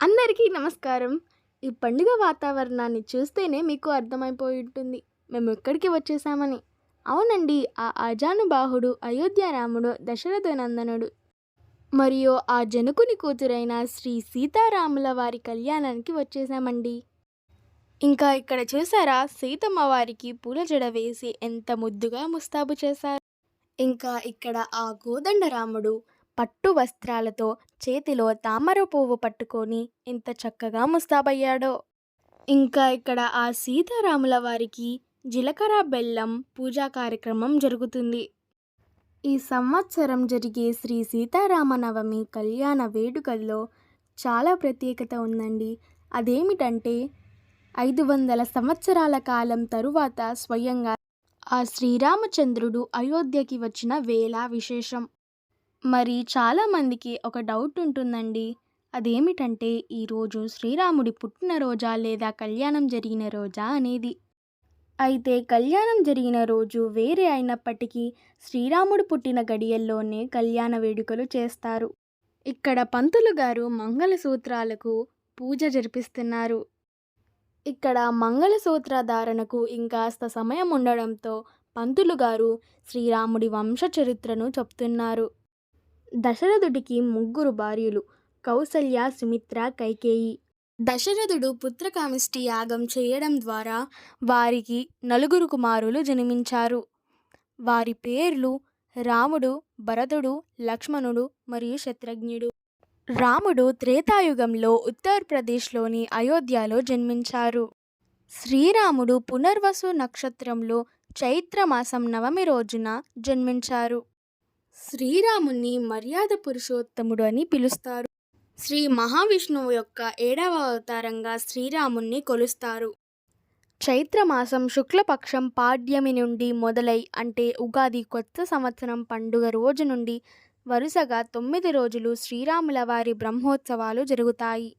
అందరికీ నమస్కారం. ఈ పండుగ వాతావరణాన్ని చూస్తేనే మీకు అర్థమైపోయి ఉంటుంది మేము ఎక్కడికి వచ్చేసామని. అవునండి ఆ అజానుబాహుడు అయోధ్య రాముడు దశరథ నందనుడు మరియు ఆ జనకుని కూతురైన శ్రీ సీతారాముల వారి కళ్యాణానికి వచ్చేసామండి. ఇంకా ఇక్కడ చూసారా సీతమ్మ వారికి పూల జడ వేసి ఎంత ముద్దుగా ముస్తాబు చేశారు. ఇంకా ఇక్కడ ఆ కోదండరాముడు పట్టు వస్త్రాలతో చేతిలో తామర పువ్వు పట్టుకొని ఎంత చక్కగా ముస్తాబయ్యాడో. ఇంకా ఇక్కడ ఆ సీతారాముల వారికి జీలకర్ర బెల్లం పూజా కార్యక్రమం జరుగుతుంది. ఈ సంవత్సరం జరిగే శ్రీ సీతారామనవమి కళ్యాణ వేడుకల్లో చాలా ప్రత్యేకత ఉందండి. అదేమిటంటే ఐదు వందల సంవత్సరాల కాలం తరువాత స్వయంగా ఆ శ్రీరామచంద్రుడు అయోధ్యకి వచ్చిన వేళ విశేషం. మరి చాలామందికి ఒక డౌట్ ఉంటుందండి. అదేమిటంటే ఈరోజు శ్రీరాముడి పుట్టినరోజా లేదా కళ్యాణం జరిగిన రోజా అనేది? అయితే కళ్యాణం జరిగిన రోజు వేరే అయినప్పటికీ శ్రీరాముడు పుట్టిన గడియల్లోనే కళ్యాణ వేడుకలు చేస్తారు. ఇక్కడ పంతులు గారు మంగళసూత్రాలకు పూజ జరిపిస్తున్నారు. ఇక్కడ మంగళసూత్ర ధారణకు ఇంకాస్త సమయం ఉండడంతో పంతులు గారు శ్రీరాముడి వంశ చరిత్రను చెప్తున్నారు. దశరథుడికి ముగ్గురు భార్యలు కౌసల్య సుమిత్ర కైకేయి. దశరథుడు పుత్రకామిష్టి యాగం చేయడం ద్వారా వారికి నలుగురు కుమారులు జన్మించారు. వారి పేర్లు రాముడు భరతుడు లక్ష్మణుడు మరియు శత్రుఘ్నుడు. రాముడు త్రేతాయుగంలో ఉత్తరప్రదేశ్లోని అయోధ్యలో జన్మించారు. శ్రీరాముడు పునర్వసు నక్షత్రంలో చైత్రమాసం నవమి రోజున జన్మించారు. శ్రీరాముని మర్యాద పురుషోత్తముడు అని పిలుస్తారు. శ్రీ మహావిష్ణువు యొక్క ఏడవ అవతారంగా శ్రీరాముణ్ణి కొలుస్తారు. చైత్రమాసం శుక్లపక్షం పాడ్యమి నుండి మొదలై అంటే ఉగాది కొత్త సంవత్సరం పండుగ రోజు నుండి వరుసగా తొమ్మిది రోజులు శ్రీరాముల వారి బ్రహ్మోత్సవాలు జరుగుతాయి.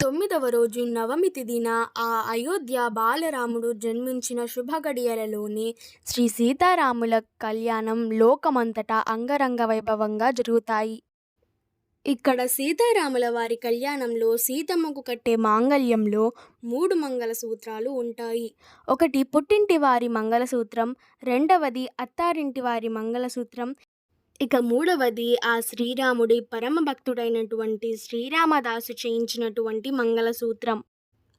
తొమ్మిదవ రోజు నవమి తిదిన ఆ అయోధ్య బాలరాముడు జన్మించిన శుభగడియలలోనే శ్రీ సీతారాముల కళ్యాణం లోకమంతటా అంగరంగ వైభవంగా జరుగుతాయి. ఇక్కడ సీతారాముల వారి కళ్యాణంలో సీతమ్మకు కట్టే మాంగళ్యంలో మూడు మంగళసూత్రాలు ఉంటాయి. ఒకటి పుట్టింటి వారి మంగళసూత్రం రెండవది అత్తారింటి వారి మంగళసూత్రం ఇక మూడవది ఆ శ్రీరాముడి పరమ భక్తుడైనటువంటి శ్రీరామదాసు చేయించినటువంటి మంగళసూత్రం.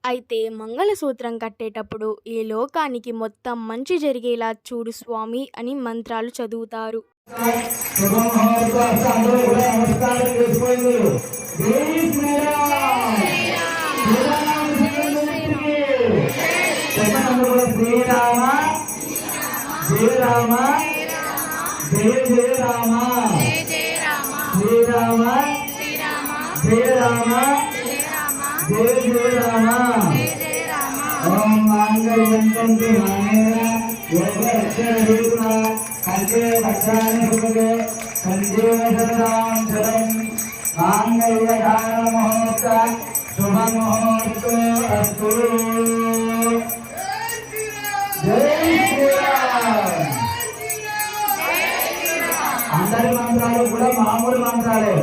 అయితే మంగళసూత్రం కట్టేటప్పుడు ఈ లోకానికి మొత్తం మంచి జరిగేలా చూడు స్వామి అని మంత్రాలు చదువుతారు. శ్రీరామ శ్రీరామ. చెప్పండి అందరూ కూడా శ్రీరామ శ్రీరామ జయ జయ రామ. జయ రామ. జయ జయ రామ. ఓం మాంగళ్యంతంతి మానేన యోగ రక్షణ హేతున కంటే సుఖే సంజీవ శుభ అస్తు. మామూలు మంత్రాలు.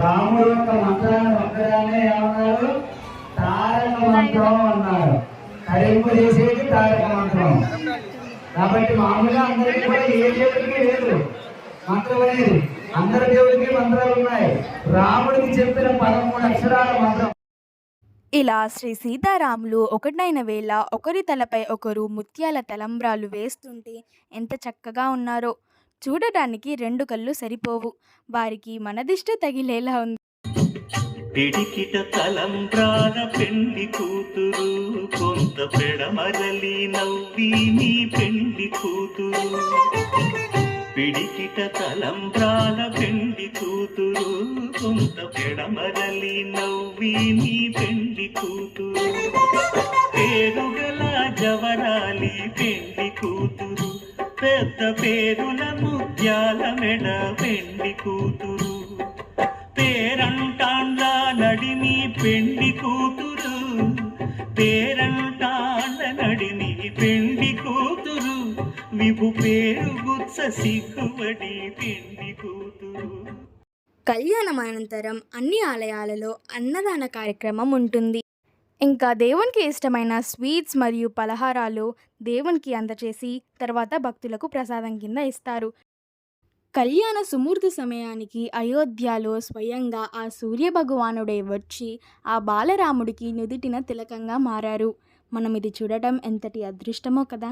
రాముడు యొక్క మంత్రాన్ని మంత్రాన్ని ఏమన్నారు? తారక మంత్రం అన్నారు. కరింపు చేసేది తారక మంత్రం. కాబట్టి మామూలుగా అందరికీ కూడా ఏ దేవుడికి లేదు. మంత్రం అనేది. అందరి దేవుడికి మంత్రాలు ఉన్నాయి. రాముడికి చెప్పిన పదమూడు అక్షరాల మంత్రం. ఇలా శ్రీ సీతారాములు ఒకటైన వేళ ఒకరి తలపై ఒకరు ముత్యాల తలంబ్రాలు వేస్తుంటే ఎంత చక్కగా ఉన్నారో. చూడటానికి రెండు కళ్ళు సరిపోవు. వారికి మనదిష్ట తగిలేలా ఉంది. పిడికిట తలంబ్రాల పెండి కూతురు కొంత పెడమరలి నవ్వి నీ పెండి కూతురు. పిడికిట తలంబ్రాల పెండి కూతురు కొంత పెడమరలి నవ్వి నీ పెండి కూతురు. పేరుగల జవరాలి పెండి కూతురు. పెద్ద పేరుల ముత్యాల మెడ పెండి కూతురు. పేరంటాండ్ల నడిని పెండి కూతురు. పేరంటాండ్ల నడిని పెండి కూతురు. విభు పేరు గుత్స సిగ్గుబడి పెండి కూతురు. కళ్యాణం అనంతరం అన్ని ఆలయాలలో అన్నదాన కార్యక్రమం ఉంటుంది. ఇంకా దేవునికి ఇష్టమైన స్వీట్స్ మరియు పలహారాలు దేవునికి అందచేసి తర్వాత భక్తులకు ప్రసాదం కింద ఇస్తారు. కళ్యాణ సుమూర్తి సమయానికి అయోధ్యలో స్వయంగా ఆ సూర్య భగవానుడే వచ్చి ఆ బాలరాముడికి నుదిటిన తిలకంగా మారారు. మనం ఇది చూడటం ఎంతటి అదృష్టమో కదా!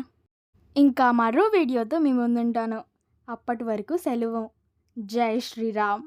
ఇంకా మరో వీడియోతో మీ ముందుంటాను. అప్పటి వరకు సెలవు. జై శ్రీరామ్!